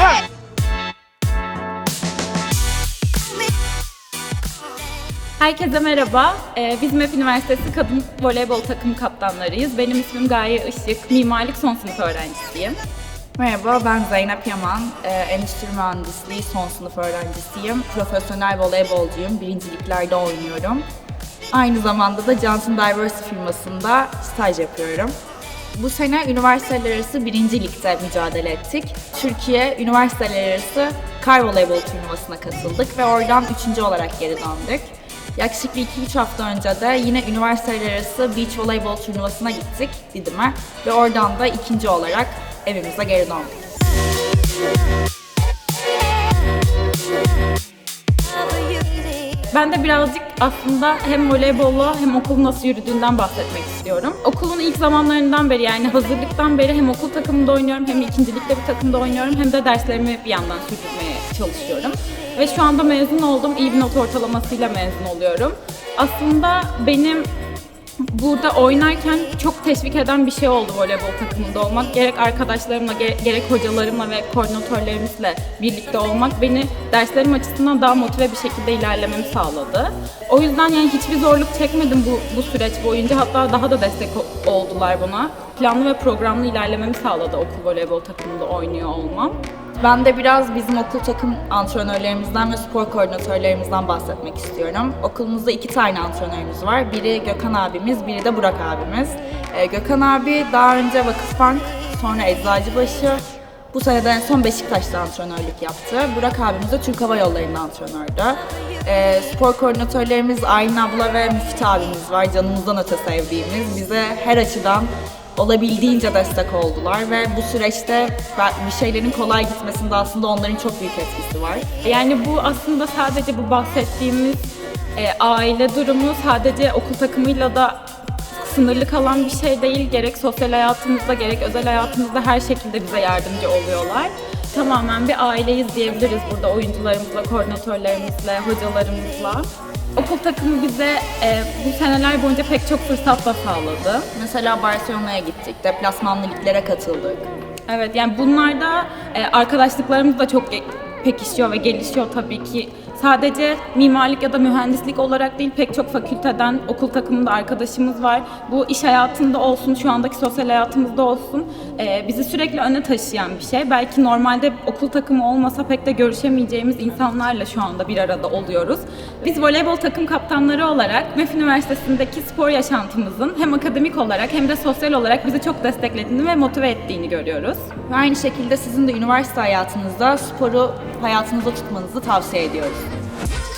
Mert. Herkese merhaba. Ee, biz MEP Üniversitesi Kadın Voleybol Takım Kaptanlarıyız. Benim ismim Gaye Işık. Mimarlık son sınıf öğrencisiyim. Merhaba, ben Zeynep Yaman. Ee, Endüstri Mühendisliği son sınıf öğrencisiyim. Profesyonel voleybolcuyum. Birinciliklerde oynuyorum. Aynı zamanda da Johnson Diversi firmasında staj yapıyorum. Bu sene üniversiteler arası birinci ligde mücadele ettik. Türkiye üniversiteler arası kar voleybol turnuvasına katıldık ve oradan üçüncü olarak geri döndük. Yaklaşık bir iki üç hafta önce de yine üniversiteler arası beach voleybol turnuvasına gittik Didim'e ve oradan da ikinci olarak evimize geri döndük. Ben de birazcık aslında hem voleybolla hem okulun nasıl yürüdüğünden bahsetmek istiyorum. Okulun ilk zamanlarından beri yani hazırlıktan beri hem okul takımında oynuyorum hem ikincilikte bir takımda oynuyorum hem de derslerimi bir yandan sürdürmeye çalışıyorum. Ve şu anda mezun oldum. İyi bir not ortalamasıyla mezun oluyorum. Aslında benim burada oynarken çok teşvik eden bir şey oldu voleybol takımında olmak. Gerek arkadaşlarımla, ge- gerek hocalarımla ve koordinatörlerimizle birlikte olmak beni derslerim açısından daha motive bir şekilde ilerlememi sağladı. O yüzden yani hiçbir zorluk çekmedim bu, bu süreç boyunca. Hatta daha da destek oldular bana. Planlı ve programlı ilerlememi sağladı okul voleybol takımında oynuyor olmam. Ben de biraz bizim okul takım antrenörlerimizden ve spor koordinatörlerimizden bahsetmek istiyorum. Okulumuzda iki tane antrenörümüz var. Biri Gökhan abimiz, biri de Burak abimiz. Ee, Gökhan abi daha önce Vakıfbank, sonra Eczacıbaşı, bu sene de en son Beşiktaş'ta antrenörlük yaptı. Burak abimiz de Türk Hava Yolları'nda antrenördü. Ee, spor koordinatörlerimiz Aylin abla ve Müfit abimiz var. Canımızdan öte sevdiğimiz. Bize her açıdan olabildiğince destek oldular ve bu süreçte bir şeylerin kolay gitmesinde aslında onların çok büyük etkisi var. Yani bu aslında sadece bu bahsettiğimiz e, aile durumu sadece okul takımıyla da sınırlı kalan bir şey değil. Gerek sosyal hayatımızda gerek özel hayatımızda her şekilde bize yardımcı oluyorlar. Tamamen bir aileyiz diyebiliriz burada oyuncularımızla, koordinatörlerimizle, hocalarımızla. Okul takımı bize e, bu seneler boyunca pek çok fırsat da sağladı. Mesela Barcelona'ya gittik, deplasmanlı liglere katıldık. Evet yani bunlarda e, arkadaşlıklarımız da çok ge- pekişiyor ve gelişiyor tabii ki. Sadece mimarlık ya da mühendislik olarak değil pek çok fakülteden okul takımında arkadaşımız var. Bu iş hayatında olsun, şu andaki sosyal hayatımızda olsun e, bizi sürekli öne taşıyan bir şey. Belki normalde okul takımı olmasa pek de görüşemeyeceğimiz insanlarla şu anda bir arada oluyoruz. Biz voleybol takım kaptanları olarak MEF Üniversitesi'ndeki spor yaşantımızın hem akademik olarak hem de sosyal olarak bizi çok desteklediğini ve motive ettiğini görüyoruz. Ve aynı şekilde sizin de üniversite hayatınızda sporu hayatınızda tutmanızı tavsiye ediyoruz. Bye.